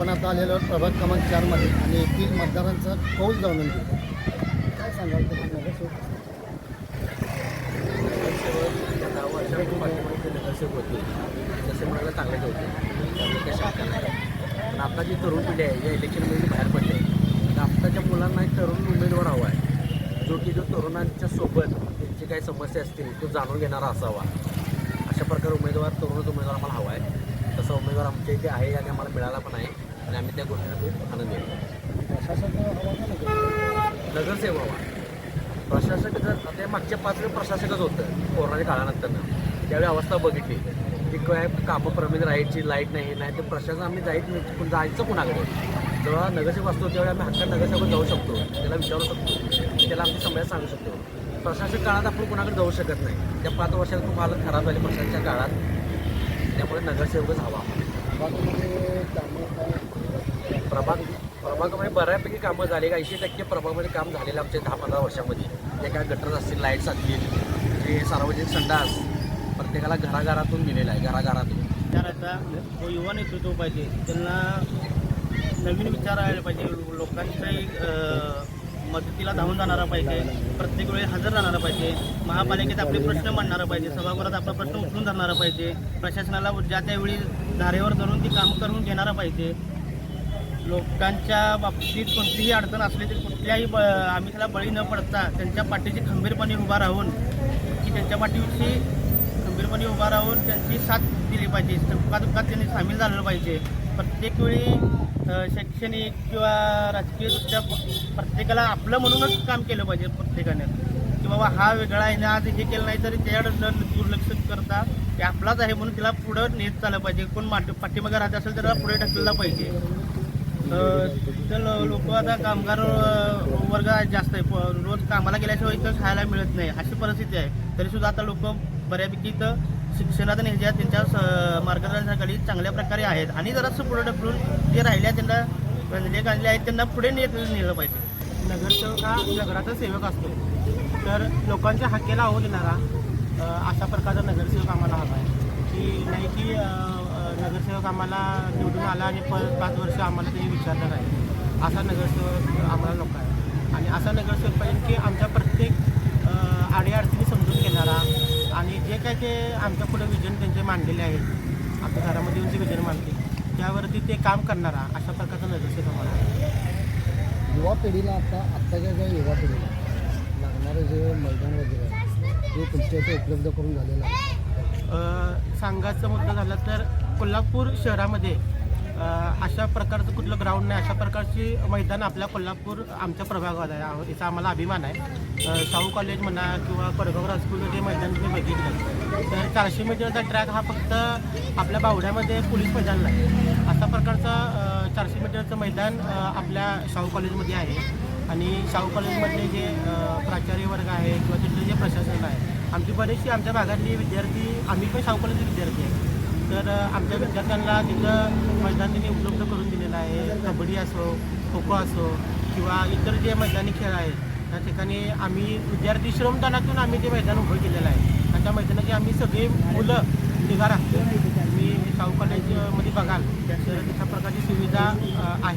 आपण आता आलेलो प्रभाग क्रमांक चारमध्ये आणि येथील मतदारांचा कौल जाणून घेतो काय सांगाल तुम्ही नगरसेवक होते तसे म्हणायला चांगले होते त्यामुळे काही पण आता जी तरुण पिढी आहे या इलेक्शनमध्ये बाहेर पडली आहे. तर आत्ताच्या मुलांना एक तरुण उमेदवार हवा आहे. जो की जो तरुणांच्या सोबत त्यांची काही समस्या असतील तो जाणून घेणारा असावा. अशा प्रकारे उमेदवार तरुणच उमेदवार आम्हाला हवा आहे. तसा उमेदवार आमच्या इथे आहे आणि आम्हाला मिळाला पण आहे. आणि आम्ही त्या गोष्टीला खूप आनंदी? नगरसेवक हवा. प्रशासक जर या मागच्या पाच वेळ प्रशासकच होतं कोरोनाच्या काळानंतरनं त्यावेळी अवस्था बघितली. की काय कामं प्रमित राहायची लाइट नाही हे नाही ते प्रशासन आम्ही जायच नाही पण जायचं कुणाकडे? जेव्हा नगरसेवक असतो त्यावेळी आम्ही हक्का नगरसेवक जाऊ शकतो. त्याला विचारू शकतो. त्याला आमची समस्या सांगू शकतो. प्रशासक काळात आपण कुणाकडे जाऊ शकत नाही. त्या पाच वर्षात खूप हालत खराब झाली प्रशासनाच्या काळात. त्यामुळे नगरसेवकच हवा. प्रभाग प्रभागामध्ये बऱ्यापैकी कामं झाली. ऐंशी टक्के प्रभागामध्ये काम झालेलं आमच्या दहा पंधरा वर्षामध्ये. जे काय गटर असतील लाईट्स असतील जे सार्वजनिक संडास प्रत्येकाला घराघरातून दिलेला आहे घराघरातून. विचाराचा जो युवा नेतृत्व पाहिजे त्यांना नवीन विचार आले पाहिजे. लोकांच्या मदतीला धावून जाणारा पाहिजे. प्रत्येक वेळी हजर राहणारा पाहिजे. महापालिकेत आपले प्रश्न मांडणारा पाहिजे. सभागृहात आपला प्रश्न उचलून धरणारा पाहिजे. प्रशासनाला ज्या त्यावेळी धारेवर धरून ती काम करून घेणारा पाहिजे. लोकांच्या बाबतीत कोणतीही अडचण असली तरी कुठल्याही ब आम्ही त्याला बळी न पडता त्यांच्या पाठीशी खंबीरपणे उभा राहून की त्यांच्या पाठीशी खंबीरपणे उभा राहून त्यांची साथ दिली पाहिजे. दुःखात त्यांनी सामील झालं पाहिजे. प्रत्येक वेळी शैक्षणिक किंवा राजकीयदृष्ट्या प्रत्येकाला आपलं म्हणूनच काम केलं पाहिजे प्रत्येकाने. की बाबा हा वेगळा आहे ना आज हे केलं नाही तरी त्याच्याकडे दुर्लक्ष करता ते आपलाच आहे म्हणून तिला पुढं नेत चाललं पाहिजे. कोण माट पाठीमागे राहत असेल तर त्याला पुढे ढकलला पाहिजे. तर लोक आता कामगार वर्ग जास्त आहे. प- रोज कामाला गेल्याशिवाय इथं खायला मिळत नाही. अशी परिस्थिती आहे. तरीसुद्धा आता लोक बऱ्यापैकी इथं शिक्षणात आणि ह्याच्यात त्यांच्या स- मार्गदर्शनाखाली चांगल्या प्रकारे आहेत. आणि जरासं पुढे ढकलून जे राहिल्या त्यांना जे काढले आहेत त्यांना पुढे नेत नेलं पाहिजे. नगरसेवक हा नगराचा सेवक असतो. तर लोकांच्या हाकेला होऊ देणारा अशा प्रकारचा नगरसेवक आम्हाला हवा आहे. की नाही की नगरसेवक आम्हाला निवडून आला आणि परत पाच वर्ष आम्हाला त्यांनी विचारलं नाही. असा नगरसेवक आम्हाला नको आहे आणि असा नगरसेवक पाहिजे की आमच्या प्रत्येक अडीअडचणी समजून घेणारा आणि जे काय ते आमच्या पुढे विजन त्यांचे मांडलेले आहेत आपल्या घरामध्ये येऊन जे विजन मांडते त्यावरती ते काम करणारा अशा प्रकारचा नगरसेवक आम्हाला आहे. युवा पिढीला आता आत्ताच्या ज्या युवा पिढीला लागणारं जे मैदान वगैरे आहे ते तुमच्या इथे उपलब्ध करून झालेलं आहे? सांगायचा मुद्दा झाला तर कोल्हापूर शहरामध्ये अशा प्रकारचं कुठलं ग्राउंड नाही अशा प्रकारची मैदान आपल्या कोल्हापूर आमच्या प्रभागात आहे. याचा आम्हाला अभिमान आहे. शाहू कॉलेज म्हणा किंवा कडगाव हायस्कूलचं जे मैदान तुम्ही बघितलं. तर चारशे मीटरचा ट्रॅक हा फक्त आपल्या बावड्यामध्ये पोलीस मैदानला आहे अशा प्रकारचा चारशे मीटरचं मैदान आपल्या शाहू कॉलेजमध्ये आहे. आणि शाहू कॉलेजमधले जे प्राचार्य वर्ग आहे किंवा तिथलं जे प्रशासन आहे आमची बरेचशी आमच्या भागातली विद्यार्थी आम्ही पण शाहू कॉलेजचे विद्यार्थी आहे. तर आमच्या विद्यार्थ्यांना तिथं मैदान त्यांनी उपलब्ध करून दिलेलं आहे. कबड्डी असो खो खो असो किंवा इतर जे मैदानी खेळ आहेत त्या ठिकाणी आम्ही विद्यार्थी श्रमदानातून आम्ही ते मैदान उभं केलेलं आहे. आणि त्या मैदानाची आम्ही सगळी मुलं निघा राखतो. तुम्ही शाहू कॉलेजमध्ये बघाल तर तशा प्रकारची सुविधा आहे.